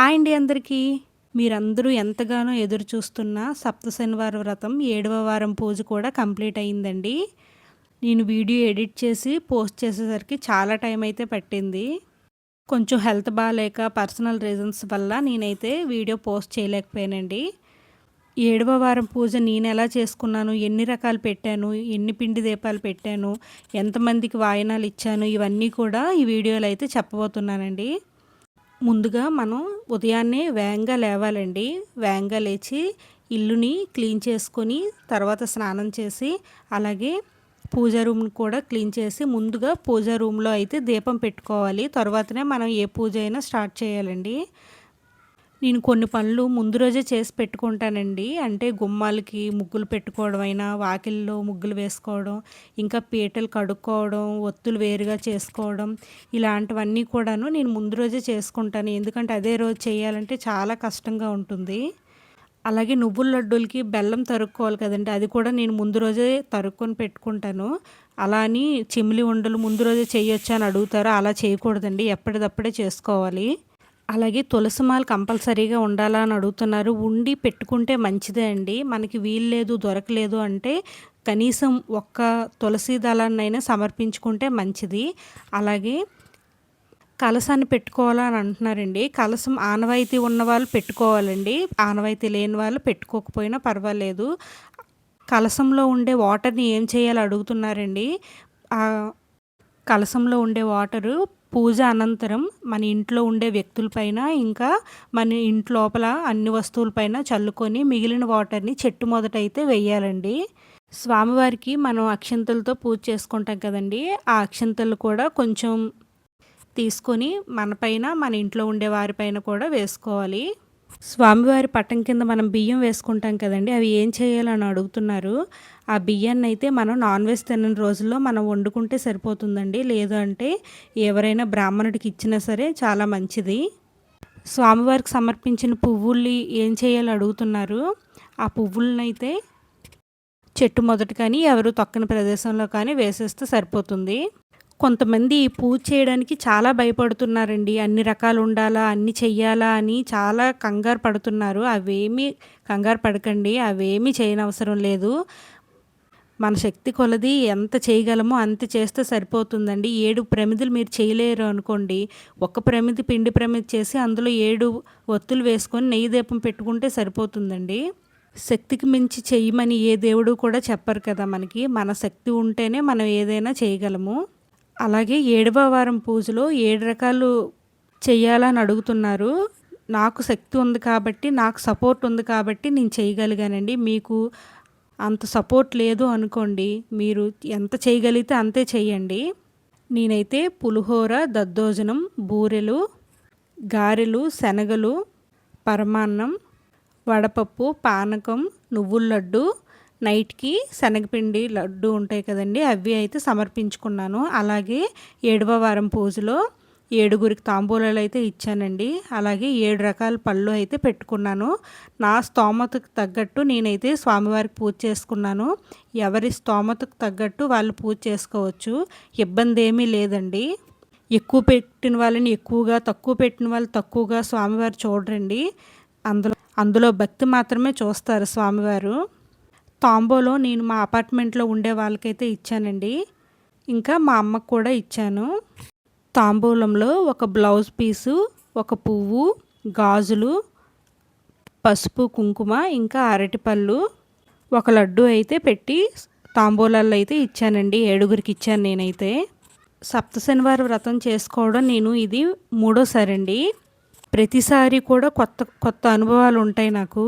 Hi అండి అందరికీ. మీరందరూ ఎంతగానో ఎదురు చూస్తున్న సప్త శనివార వ్రతం ఏడవ వారం పూజ కూడా కంప్లీట్ అయిందండి. నేను వీడియో ఎడిట్ చేసి పోస్ట్ చేసేసరికి చాలా టైం అయితే పట్టింది. కొంచెం హెల్త్ బాగాలేక పర్సనల్ రీజన్స్ వల్ల నేనైతే వీడియో పోస్ట్ చేయలేకపోయానండి. ఏడవ వారం పూజ నేను ఎలా చేసుకున్నాను ఎన్ని రకాలు పెట్టాను ఎన్ని పిండి దీపాలు పెట్టాను ఎంతమందికి వాయనాలు ఇచ్చాను ఇవన్నీ కూడా ఈ వీడియోలో అయితే చెప్పబోతున్నానండి. ముందుగా మనం ఉదయాన్నే వేగంగా లేవాలండి. వేగంగా లేచి ఇల్లుని క్లీన్ చేసుకొని తర్వాత స్నానం చేసి అలాగే పూజా రూమ్ని కూడా క్లీన్ చేసి ముందుగా పూజా రూమ్లో అయితే దీపం పెట్టుకోవాలి. తర్వాతనే మనం ఏ పూజ అయినా స్టార్ట్ చేయాలండి. నేను కొన్ని పనులు ముందు రోజే చేసి పెట్టుకుంటానండి. అంటే గుమ్మాలకి ముగ్గులు పెట్టుకోవడం అయినా వాకిల్లో ముగ్గులు వేసుకోవడం ఇంకా పీటలు కడుక్కోవడం ఒత్తులు వేరుగా చేసుకోవడం ఇలాంటివన్నీ కూడాను నేను ముందు రోజే చేసుకుంటాను. ఎందుకంటే అదే రోజు చేయాలంటే చాలా కష్టంగా ఉంటుంది. అలాగే నువ్వుల లడ్డూలకి బెల్లం తరుక్కోవాలి కదండి. అది కూడా నేను ముందు రోజే తరుక్కొని పెట్టుకుంటాను. అలా అని చిమ్లి ఉండలు ముందు రోజే చేయొచ్చా అని అడుగుతారు? అలా చేయకూడదండి. ఎప్పటిదప్పుడే చేసుకోవాలి. అలాగే తులసి మాల కంపల్సరీగా ఉండాలా అని అడుగుతున్నారు. ఉండి పెట్టుకుంటే మంచిదే అండి. మనకి వీల్లేదు దొరకలేదు అంటే కనీసం ఒక్క తులసి దళాన్నైనా సమర్పించుకుంటే మంచిది. అలాగే కలసాన్ని పెట్టుకోవాలని అంటున్నారండి. కలసం ఆనవాయితీ ఉన్న వాళ్ళు పెట్టుకోవాలండి. ఆనవాయితీ లేని వాళ్ళు పెట్టుకోకపోయినా పర్వాలేదు. కలసంలో ఉండే వాటర్ని ఏం చేయాలో అడుగుతున్నారండి. కలసంలో ఉండే వాటరు పూజ అనంతరం మన ఇంట్లో ఉండే వ్యక్తులపైన ఇంకా మన ఇంటి లోపల అన్ని వస్తువులపైన చల్లుకొని మిగిలిన వాటర్ని చెట్టు మొదట అయితే వెయ్యాలండి స్వామివారికి మనం అక్షంతలతో పూజ చేసుకుంటాం కదండి. ఆ అక్షంతలు కూడా కొంచెం తీసుకొని మన పైన మన ఇంట్లో ఉండే వారిపైన కూడా వేసుకోవాలి. స్వామివారి పట్టం కింద మనం బియ్యం వేసుకుంటాం కదండి అవి ఏం చేయాలని అడుగుతున్నారు? ఆ బియ్యాన్ని అయితే మనం నాన్ వెజ్ తినని రోజుల్లో మనం వండుకుంటే సరిపోతుందండి. లేదు అంటే ఎవరైనా బ్రాహ్మణుడికి ఇచ్చినా సరే చాలా మంచిది. స్వామివారికి సమర్పించిన పువ్వుల్ని ఏం చేయాలో అడుగుతున్నారు? ఆ పువ్వులనైతే అయితే చెట్టు మొదట కానీ ఎవరు తొక్కని ప్రదేశంలో కానీ వేసేస్తే సరిపోతుంది. కొంతమంది పూజ చేయడానికి చాలా భయపడుతున్నారండి. అన్ని రకాలు ఉండాలా అన్ని చెయ్యాలా అని చాలా కంగారు పడుతున్నారు. అవేమీ కంగారు పడకండి. అవేమీ చేయనవసరం లేదు. మన శక్తి కొలది ఎంత చేయగలమో అంత చేస్తే సరిపోతుందండి. ఏడు ప్రమిదులు మీరు చేయలేరు అనుకోండి. ఒక ప్రమిది పిండి ప్రమిది చేసి అందులో ఏడు ఒత్తులు వేసుకొని నెయ్యి దీపం పెట్టుకుంటే సరిపోతుందండి. శక్తికి మించి చేయమని ఏ దేవుడు కూడా చెప్పరు కదా మనకి. మన శక్తి ఉంటేనే మనం ఏదైనా చేయగలము. అలాగే ఏడవ వారం పూజలో ఏడు రకాలు చేయాలని అడుగుతున్నారు. నాకు శక్తి ఉంది కాబట్టి నాకు సపోర్ట్ ఉంది కాబట్టి నేను చేయగలిగానండి. మీకు అంత సపోర్ట్ లేదు అనుకోండి మీరు ఎంత చేయగలిగితే అంతే చేయండి. నేనైతే పులిహోర దద్దోజనం బూరెలు గారెలు శనగలు పరమాన్నం వడపప్పు పానకం నువ్వుల లడ్డు నైట్కి శనగపిండి లడ్డు ఉంటాయి కదండి అవి అయితే సమర్పించుకున్నాను. అలాగే ఏడవ వారం పూజలో ఏడుగురికి తాంబూలాలు అయితే ఇచ్చానండి. అలాగే ఏడు రకాల పళ్ళు అయితే పెట్టుకున్నాను. నా స్తోమతకు తగ్గట్టు నేనైతే స్వామివారికి పూజ చేసుకున్నాను. ఎవరి స్తోమతకు తగ్గట్టు వాళ్ళు పూజ చేసుకోవచ్చు. ఇబ్బంది ఏమీ లేదండి. ఎక్కువ పెట్టిన వాళ్ళని ఎక్కువగా తక్కువ పెట్టిన వాళ్ళు తక్కువగా స్వామివారు చూడరండి. అందులో అందులో భక్తి మాత్రమే చూస్తారు స్వామివారు. తాంబోలో నేను మా అపార్ట్మెంట్లో ఉండే వాళ్ళకైతే ఇచ్చానండి. ఇంకా మా అమ్మకు కూడా ఇచ్చాను. తాంబూలంలో ఒక బ్లౌజ్ పీసు ఒక పువ్వు గాజులు పసుపు కుంకుమ ఇంకా అరటిపళ్ళు ఒక లడ్డు అయితే పెట్టి తాంబూలాల్లో అయితే ఇచ్చానండి. ఏడుగురికి ఇచ్చాను నేనైతే. సప్త శనివారం వ్రతం చేసుకోవడం నేను ఇది మూడోసారి అండి ప్రతిసారి కూడా కొత్త కొత్త అనుభవాలు ఉంటాయి నాకు.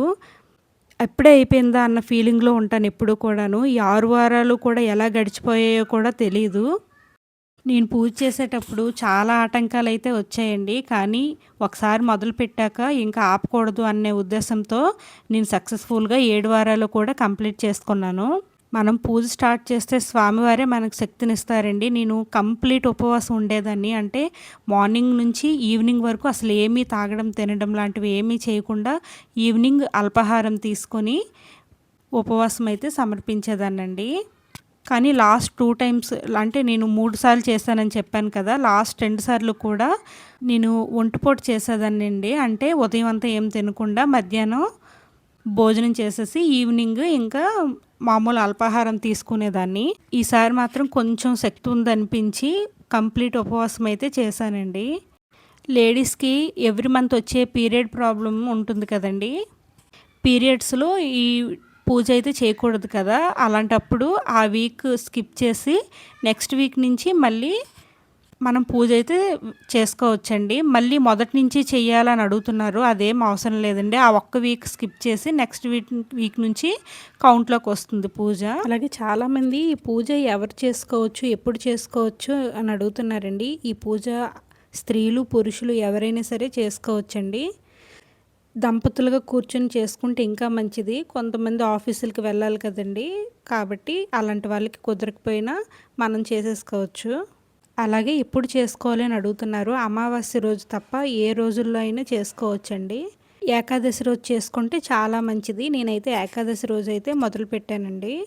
ఎప్పుడే అయిపోయిందా అన్న ఫీలింగ్లో ఉంటాను ఎప్పుడు కూడాను. ఈ ఆరు వారాలు కూడా ఎలా గడిచిపోయాయో కూడా తెలీదు. నేను పూజ చేసేటప్పుడు చాలా ఆటంకాలు అయితే వచ్చాయండి. కానీ ఒకసారి మొదలు పెట్టాక ఇంకా ఆపకూడదు అనే ఉద్దేశంతో నేను సక్సెస్ఫుల్గా ఏడు వారాలు కూడా కంప్లీట్ చేసుకున్నాను. మనం పూజ స్టార్ట్ చేస్తే స్వామివారే మనకు శక్తినిస్తారండి. నేను కంప్లీట్ ఉపవాసం ఉండేదాన్ని. అంటే మార్నింగ్ నుంచి ఈవినింగ్ వరకు అసలు ఏమీ తాగడం తినడం లాంటివి ఏమీ చేయకుండా ఈవినింగ్ అల్పాహారం తీసుకొని ఉపవాసం అయితే సమర్పించేదానండి కానీ లాస్ట్ టూ టైమ్స్ అంటే నేను మూడు సార్లు చేశానని చెప్పాను కదా లాస్ట్ రెండు సార్లు కూడా నేను ఒంటుపోటు చేసేదాన్ని అండి అంటే ఉదయం అంతా ఏం తినకుండా మధ్యాహ్నం భోజనం చేసేసి ఈవినింగ్ ఇంకా మామూలు అల్పాహారం తీసుకునేదాన్ని. ఈసారి మాత్రం కొంచెం శక్తి ఉందనిపించి కంప్లీట్ ఉపవాసం అయితే చేశానండి. లేడీస్కి ఎవ్రీ మంత్ వచ్చే పీరియడ్ ప్రాబ్లం ఉంటుంది కదండి. పీరియడ్స్లో ఈ పూజ అయితే చేయకూడదు కదా. అలాంటప్పుడు ఆ వీక్ స్కిప్ చేసి నెక్స్ట్ వీక్ నుంచి మళ్ళీ మనం పూజ అయితే చేసుకోవచ్చండి. మళ్ళీ మొదటి నుంచి చేయాలని అడుగుతున్నారు. అదేం అవసరం లేదండి. ఆ ఒక్క వీక్ స్కిప్ చేసి నెక్స్ట్ వీక్ వీక్ నుంచి కౌంట్లోకి వస్తుంది పూజ. అలాగే చాలామంది ఈ పూజ ఎవరు చేసుకోవచ్చు ఎప్పుడు చేసుకోవచ్చు అని అడుగుతున్నారండి. ఈ పూజ స్త్రీలు పురుషులు ఎవరైనా సరే చేసుకోవచ్చండి. దంపతులుగా కూర్చొని చేసుకుంటే ఇంకా మంచిది. కొంతమంది ఆఫీసులకి వెళ్ళాలి కదండి. కాబట్టి అలాంటి వాళ్ళకి కుదరకపోయినా మనం చేసేసుకోవచ్చు. అలాగే ఎప్పుడు చేసుకోవాలి అని అడుగుతున్నారు. అమావాస్య రోజు తప్ప ఏ రోజుల్లో అయినా చేసుకోవచ్చండి. ఏకాదశి రోజు చేసుకుంటే చాలా మంచిది. నేనైతే ఏకాదశి రోజు అయితే మొదలు పెట్టానండి.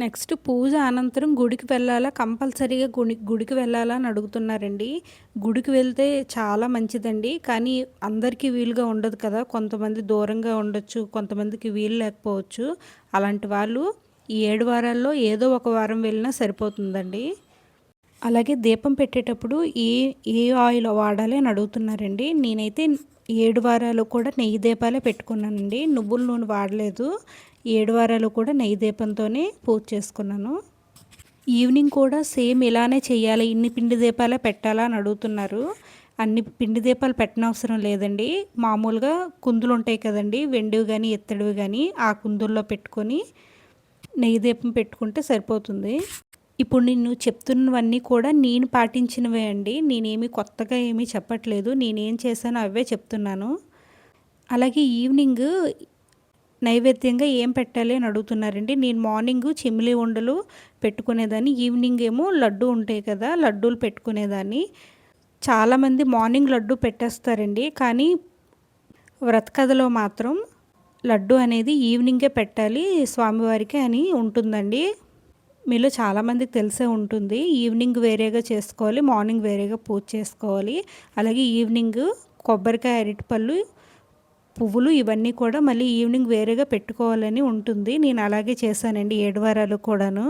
నెక్స్ట్ పూజ అనంతరం గుడికి వెళ్ళాలా? కంపల్సరీగా గుడి గుడికి వెళ్ళాలా అని అడుగుతున్నారండి. గుడికి వెళ్తే చాలా మంచిదండి. కానీ అందరికీ వీలుగా ఉండదు కదా. కొంతమంది దూరంగా ఉండొచ్చు కొంతమందికి వీలు లేకపోవచ్చు. అలాంటి వాళ్ళు ఈ ఏడు వారాల్లో ఏదో ఒక వారం వెళ్ళినా సరిపోతుందండి. అలాగే దీపం పెట్టేటప్పుడు ఏ ఏ ఆయిల్ వాడాలి అని అడుగుతున్నారండి. నేనైతే ఏడు వారాలు కూడా నెయ్యి దీపాలే పెట్టుకున్నానండి. నువ్వుల నూనె వాడలేదు. ఏడు వారాలు కూడా నెయ్యి దీపంతోనే పూజ చేసుకున్నాను. ఈవినింగ్ కూడా సేమ్ ఇలానే చేయాలి. ఇన్ని పిండి దీపాలే పెట్టాలా అని అడుగుతున్నారు. అన్ని పిండి దీపాలు పెట్టనవసరం లేదండి. మామూలుగా కుందులు ఉంటాయి కదండి. వెండివి కానీ ఎత్తడివి కానీ ఆ కుందుల్లో పెట్టుకొని నెయ్యి దీపం పెట్టుకుంటే సరిపోతుంది. ఇప్పుడు నేను చెప్తున్నవన్నీ కూడా నేను పాటించినవే అండి. నేనేమి కొత్తగా ఏమీ చెప్పట్లేదు. నేనేం చేశానో అవే చెప్తున్నాను. అలాగే ఈవినింగ్ నైవేద్యంగా ఏం పెట్టాలి అని అడుగుతున్నారండి. నేను మార్నింగ్ చిమిలి ఉండలు పెట్టుకునేదాన్ని. ఈవినింగ్ ఏమో లడ్డు ఉంటాయి కదా లడ్డూలు పెట్టుకునేదాన్ని. చాలామంది మార్నింగ్ లడ్డు పెట్టేస్తారండి. కానీ వ్రతకథలో మాత్రం లడ్డు అనేది ఈవినింగే పెట్టాలి స్వామివారికి అని ఉంటుందండి. మీలో చాలామందికి తెలిసే ఉంటుంది. ఈవినింగ్ వేరేగా చేసుకోవాలి మార్నింగ్ వేరేగా పూజ చేసుకోవాలి. అలాగే ఈవినింగ్ కొబ్బరికాయ అరటిపళ్ళు పువ్వులు ఇవన్నీ కూడా మళ్ళీ ఈవినింగ్ వేరేగా పెట్టుకోవాలని ఉంటుంది. నేను అలాగే చేశానండి ఏడు వారాలు కూడాను.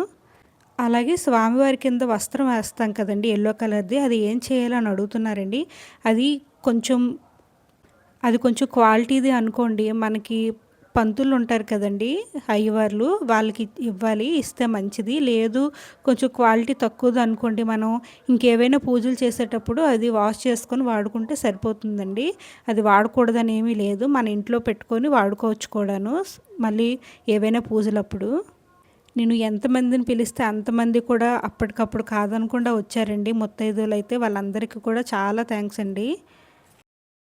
అలాగే స్వామివారి కింద వస్త్రం వేస్తాం కదండి ఎల్లో కలర్ది. అది ఏం చేయాలని అడుగుతున్నారండి? అది కొంచెం అది కొంచెం క్వాలిటీది అనుకోండి మనకి పంతులు ఉంటారు కదండి హైవర్లు వాళ్ళకి ఇవ్వాలి ఇస్తే మంచిది. లేదు కొంచెం క్వాలిటీ తక్కువది అనుకోండి మనం ఇంకేవైనా పూజలు చేసేటప్పుడు అది వాష్ చేసుకొని వాడుకుంటే సరిపోతుందండి. అది వాడకూడదని ఏమీ లేదు మన ఇంట్లో పెట్టుకొని వాడుకోవచ్చు కూడాను మళ్ళీ ఏవైనా పూజలప్పుడు. నేను ఎంతమందిని పిలిస్తే అంతమంది కూడా అప్పటికప్పుడు కాదనకుండా వచ్చారండి. ముత్తైదులు అయితే వాళ్ళందరికీ కూడా చాలా థ్యాంక్స్ అండి.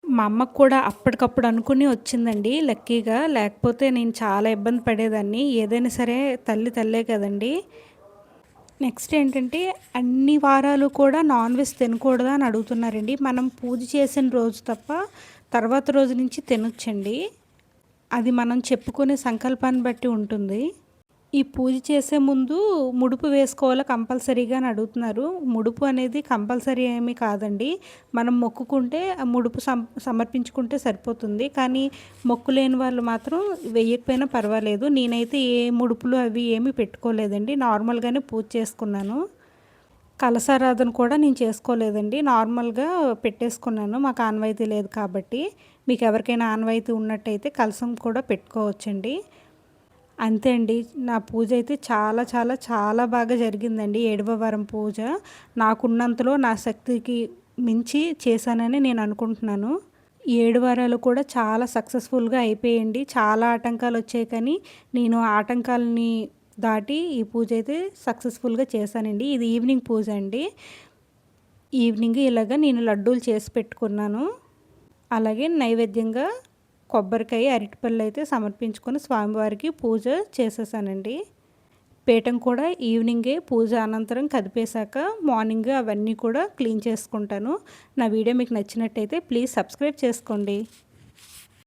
మా అమ్మకు కూడా అప్పటికప్పుడు అనుకుని వచ్చిందండి. లక్కీగా లేకపోతే నేను చాలా ఇబ్బంది పడేదాన్ని. ఏదైనా సరే తల్లి తల్లే కదండి. నెక్స్ట్ ఏంటంటే అన్ని వారాలు కూడా నాన్ వెజ్ తినకూడదు అని అడుగుతున్నారండి. మనం పూజ చేసిన రోజు తప్ప తర్వాత రోజు నుంచి తినొచ్చండి. అది మనం చెప్పుకునే సంకల్పాన్ని బట్టి ఉంటుంది. ఈ పూజ చేసే ముందు ముడుపు వేసుకోవాలా కంపల్సరీగా అని అడుగుతున్నారు. ముడుపు అనేది కంపల్సరీ ఏమీ కాదండి. మనం మొక్కుకుంటే ఆ ముడుపు సమర్పించుకుంటే సరిపోతుంది. కానీ మొక్కు లేని వాళ్ళు మాత్రం వెయ్యకపోయినా పర్వాలేదు. నేనైతే ఏ ముడుపులు అవి ఏమీ పెట్టుకోలేదండి. నార్మల్గానే పూజ చేసుకున్నాను. కలసారాధన కూడా నేను చేసుకోలేదండి. నార్మల్గా పెట్టేసుకున్నాను. మాకు ఆన్వాయితీ లేదు కాబట్టి. మీకు ఎవరికైనా ఆన్వాయితీ ఉన్నట్టయితే కలసం కూడా పెట్టుకోవచ్చండి. అంతే అండి. నా పూజ అయితే చాలా చాలా చాలా బాగా జరిగిందండి. ఏడవవారం పూజ. నాకున్నంతలో నా శక్తికి మించి చేశానని నేను అనుకుంటున్నాను. ఏడు వారాలు కూడా చాలా సక్సెస్ఫుల్గా అయిపోయండి. చాలా ఆటంకాలు వచ్చాయి కానీ నేను ఆటంకాలని దాటి ఈ పూజ అయితే సక్సెస్ఫుల్గా చేశానండి. ఇది ఈవినింగ్ పూజ అండి. ఈవినింగ్ ఇలాగ నేను లడ్డూలు చేసి పెట్టుకున్నాను. అలాగే నైవేద్యంగా కొబ్బరికాయ అరటిపళ్ళు అయితే సమర్పించుకొని స్వామివారికి పూజ చేసేసానండి. పీఠం కూడా ఈవినింగే పూజ అనంతరం కదిపేశాక మార్నింగ్ అవన్నీ కూడా క్లీన్ చేసుకుంటాను. నా వీడియో మీకు నచ్చినట్టయితే ప్లీజ్ సబ్స్క్రైబ్ చేసుకోండి.